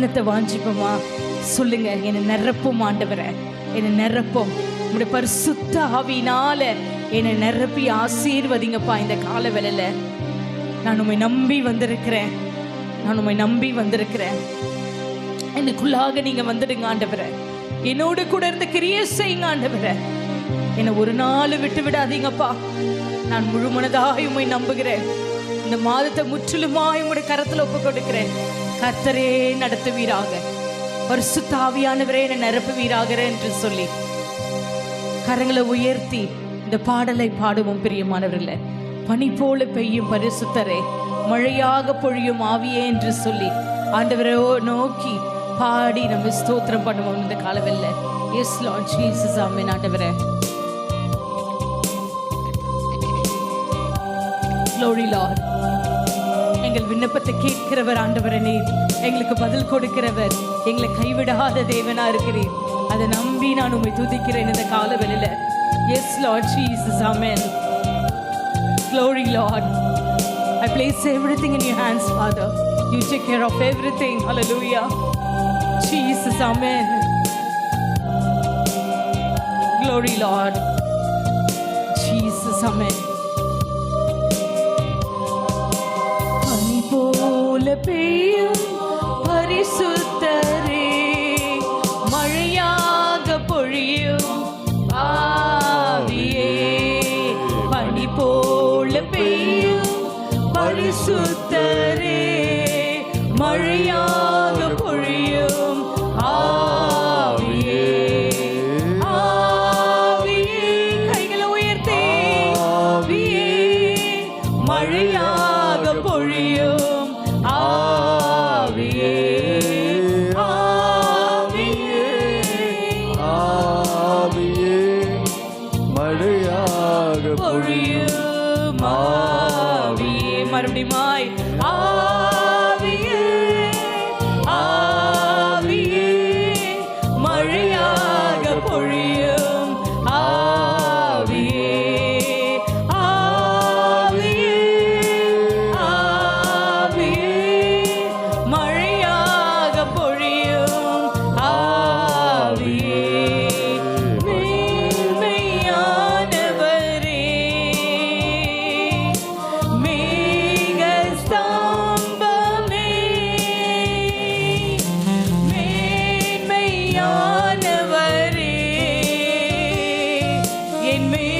வசனத்தை வாஞ்சிப்போமா? சொல்லுங்க. என்னை நிரப்பும் ஆண்டவரே. என்னை நிரப்பும். உங்களுடைய பரிசுத்த ஆவினால என்னை நிரப்பி ஆசீர்வதிங்கப்பா இந்த கால வேலையில நான் உண்மை நம்பி வந்திருக்கிறேன். நான் உண்மை நம்பி வந்திருக்கிறேன். எனக்குள்ளாக நீங்க வந்துடுங்க ஆண்டவரே. என்னோடு கூட இருந்து கிரியை செய்யுங்க ஆண்டவர. என்னை ஒரு நாள் விட்டு விடாதீங்கப்பா. நான் முழு மனதாக நம்புகிறேன். இந்த மாதத்தை முற்றிலுமாய் உங்களுடைய கரத்துல ஒப்பு கொடுக்கிறேன் கத்தரே நடத்துவீராக. பரிசுத்த ஆவியானவரே என்னை நிரப்புவீராக என்று சொல்லி. கரங்களை உயர்த்தி இந்த பாடலை பாடுவோம் பிரியமானவர்களே. பனி போல பெய்யும் பரிசுத்தரே. மழையாக பொழியும் ஆவியே என்று சொல்லி. ஆண்டவரை நோக்கி பாடி நம்ம ஸ்தோத்திரம் பண்ணுவோம் இந்த காலவெல்ல. எஸ் லார்ட் ஜீசஸ் ஆமென் ஆண்டவரே. Glory Lord. எங்கள் விண்ணப்பத்தை கேட்கிறவர் ஆண்டவரே நீர் எங்களுக்கு பதில் கொடுக்கிறவர் எங்களை கைவிடாத தேவனா இருக்கிறீர் அதை நம்பி நான் உம்மை துதிக்கிறேன் இந்த கால வெளியில yes Lord Jesus amen Glory Lord I place everything in your hands Father you take care of everything hallelujah Jesus amen Glory Lord Jesus amen போல மழையாக பொழியும் ஆவியே மறுபடியுமாய் ஆவியே என் மேக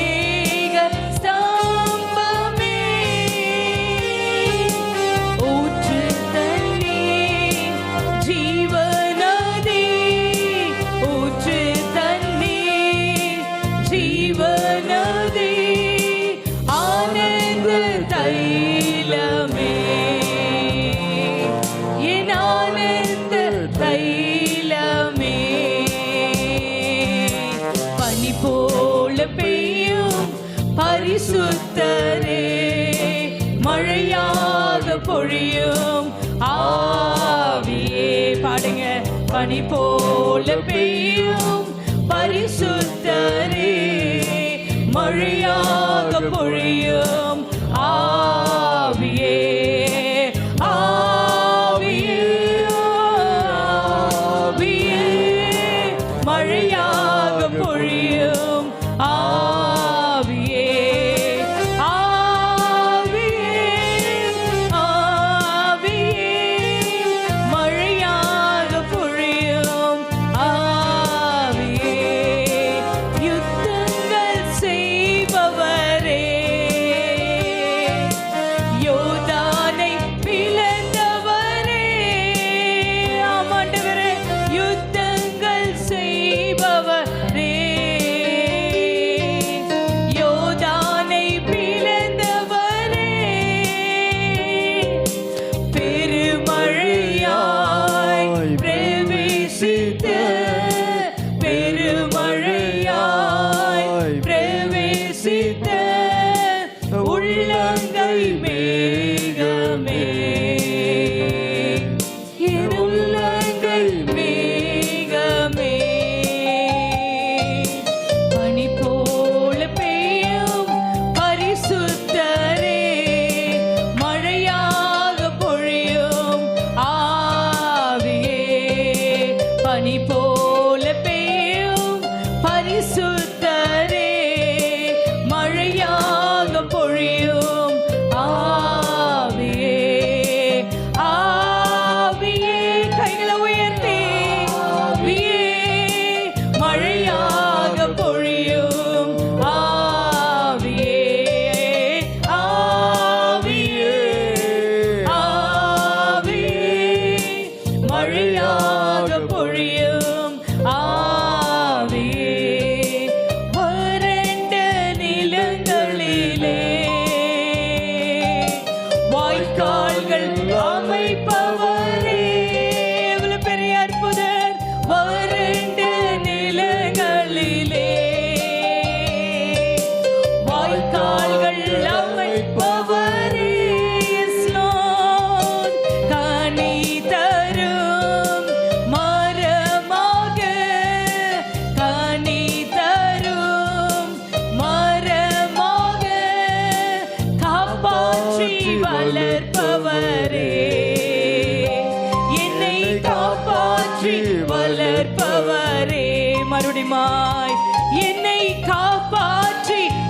போல பெய்யும் பரிசுத்தரே. மழையாக பொழியும்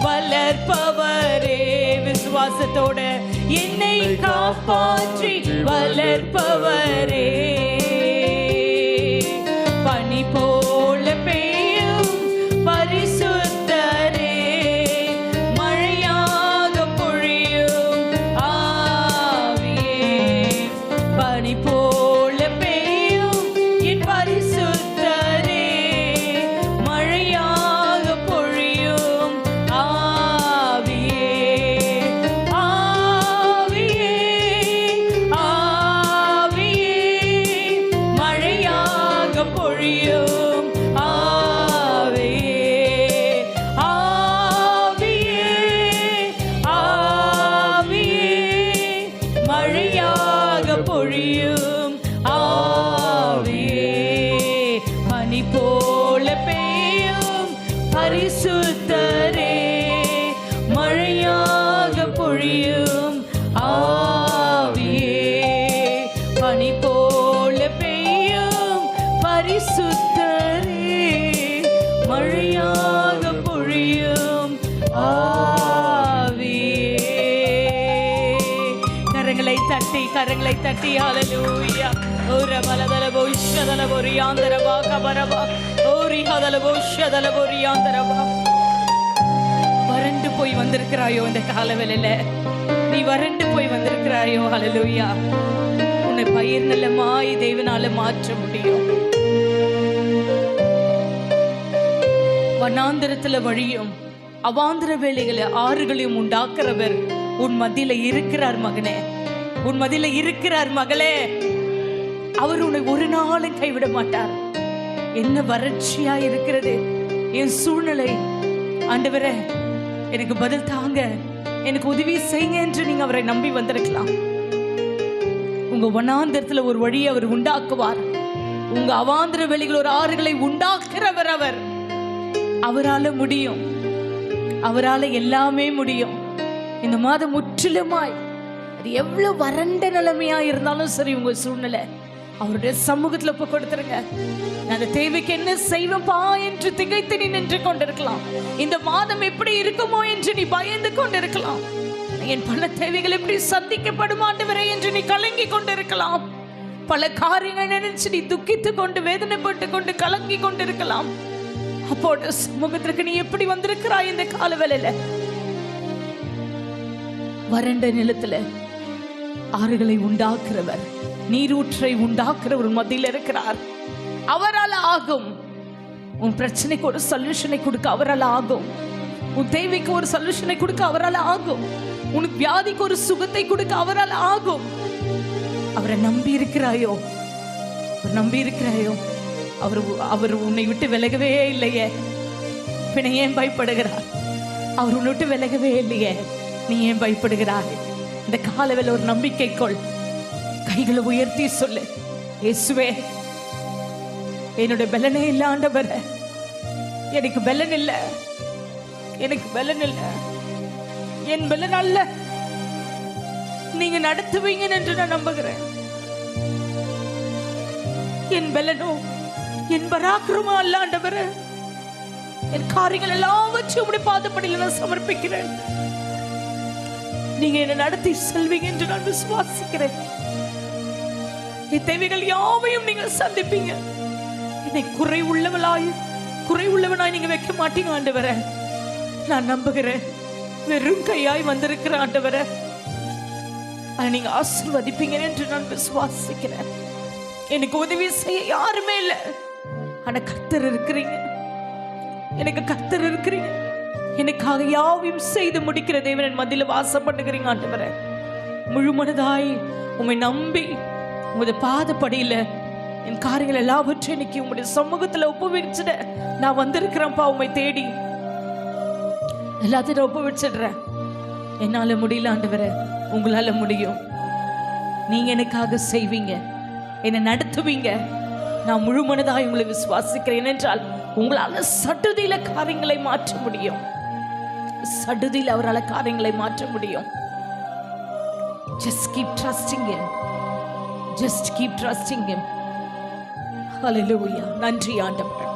வளர்ப்பவரே விசுவாசத்தோட என்னை காப்பாற்றி வளர்ப்பவரே. பனி போல பெய்யும் பரிசுத்தரே மழையாக பொழியும் ஆவியே. பனி கரங்களை தட்டி ஹalleluya ஒரு பலதல போஷதல பொரியாந்தரவா கபரவா ஓரி ஹதல போஷதல பொரியாந்தரவா வறண்டு போய் வந்திருக்கிறாயோ இந்த காலவேளையில? நீ வறண்டு போய் வந்திருக்கிறாயோ அலலூயா உன்னை பயிர் நிலமாய் தேவனால மாற்ற முடியும். வனாந்திரத்துல வழியும் அவாந்திர வேலைகளை ஆறுகளையும் உண்டாக்குறவர் உன் மத்தியில இருக்கிறார் மகனே. உன் மதியில இருக்கிறார் மகளே. அவர் உன்னை ஒரு நாளும் கைவிட மாட்டார். என்ன வறட்சியா இருக்கிறது. என் சூழ்நிலை. ஆண்டவரே எனக்கு பதில் தாங்க. எனக்கு உதவி செய்யுங்க என்று நீங்க அவரை நம்பி வந்திருக்கலாம். உங்க வனாந்திரத்துல ஒரு வழியை அவர் உண்டாக்குவார். உங்க அவாந்திர வெளியில் ஒரு ஆறுகளை உண்டாக்குறவர் அவர். அவரால முடியும். அவரால எல்லாமே முடியும். இந்த மாதம் முற்றிலுமாய் அது எவ்வளவு வறண்ட நிலைமையா இருந்தாலும் சரி உங்க சூழ்நிலை. அவருடைய சமூகத்துல இப்போ கொடுத்துருங்க. நான் அந்த தேவைக்கு என்ன செய்வப்பா என்று திகைத்து நீ நின்று கொண்டிருக்கலாம். இந்த மாதம் எப்படி இருக்குமோ என்று நீ பயந்து கொண்டிருக்கலாம். என் பல தேவைகள் எப்படி சந்திக்கப்படும் ஆண்டவரே என்று நீ கலங்கி கொண்டிருக்கலாம். பல காரியங்கள் நினைச்சு நீ துக்கித்து கொண்டு வேதனைப்பட்டு கொண்டு கலங்கி கொண்டிருக்கலாம். அப்போது சமூகத்திற்கு நீ எப்படி வந்திருக்கிறாய் இந்த கால வேளையில வறண்ட நிலத்துல ஆறுகளை உண்டாக்குறவர். நீரூற்றை உண்டாக்குறவர் உன் மத்தியில் இருக்கிறார். அவரால் ஆகும். உன் பிரச்சனைக்கு ஒரு சொல்யூஷனை கொடுக்க அவரால் ஆகும். உன் தேவைக்கு ஒரு சொல்யூஷனை கொடுக்க அவரால் ஆகும். உனக்கு வியாதிக்கு ஒரு சுகத்தை கொடுக்க அவரால் ஆகும். அவரை நம்பி இருக்கிறாயோ? நம்பி இருக்கிறாயோ? அவர் அவர் உன்னை விட்டு விலகவே இல்லையே. பின்ன ஏன் பயப்படுகிறார்? அவர் உன்னை விட்டு விலகவே இல்லையே. நீ ஏன் பயப்படுகிறாய்? இந்த காலவில் ஒரு நம்பிக்கை கொள். கைகளை உயர்த்தி சொல்லு. இயேசுவே என்னுடைய பலனே இல்ல ஆண்டவரே எனக்கு பலன் இல்லை. எனக்கு பலன் இல்லை. என் பலன் அல்ல. நீங்க நடத்துவீங்க என்று நான் நம்புகிறேன். என் பலனோ என் பராக்கிரமோ அல்ல ஆண்டவரே என் காரியங்கள் எல்லாவற்றையும் உடைய பாதப்படியில் நான் சமர்ப்பிக்கிறேன். நீங்க என்னை நடத்தி செல்வீங்க என்று நான் விசுவாசிக்கிறேன். என் தேவைகள் யாவையும் நீங்கள் சந்திப்பீங்க. என்னை குறை உள்ளவளாய் குறை உள்ளவனாய் நீங்க வைக்க மாட்டீங்க ஆண்டவர. நான் நம்புகிறேன். வெறும் கையாய் வந்திருக்கிற ஆண்டவர. அதை நீங்க ஆசீர்வதிப்பீங்க என்று நான் விசுவாசிக்கிறேன். எனக்கு உதவி செய்ய யாருமே இல்லை. ஆனா கத்தர் இருக்கிறீங்க. எனக்கு கத்தர் இருக்கிறீங்க. எனக்காக யாவையும் செய்து முடிக்கிற தேவன் மதியில் வாசம் பண்ணுகிறீங்க ஆண்டவர. முழு மனதாய் உண்மை நம்பி உமது பாதப்படியில என் காரியங்கள் எல்லாவற்றையும் இன்னைக்கு உங்களுடைய சமூகத்துல ஒப்புவிச்சிட நான் வந்திருக்கிறேன்ப்பா உண்மை தேடி. எல்லாத்தையும் ஒப்புவிச்சிடுறேன் என்னால முடியல ஆண்டவர. உங்களால முடியும். நீங்க எனக்காக செய்வீங்க. என்னை நடத்துவீங்க. நான் முழு மனதாய் உங்களை விசுவாசிக்கிறேன் என்றால் உங்களால சட்டதியில காரியங்களை மாற்ற முடியும். சடுதியில் அவரால் காரியங்களை மாற்ற முடியும். Just keep trusting him just keep trusting him ஹalleluya நன்றி ஆண்டவரே.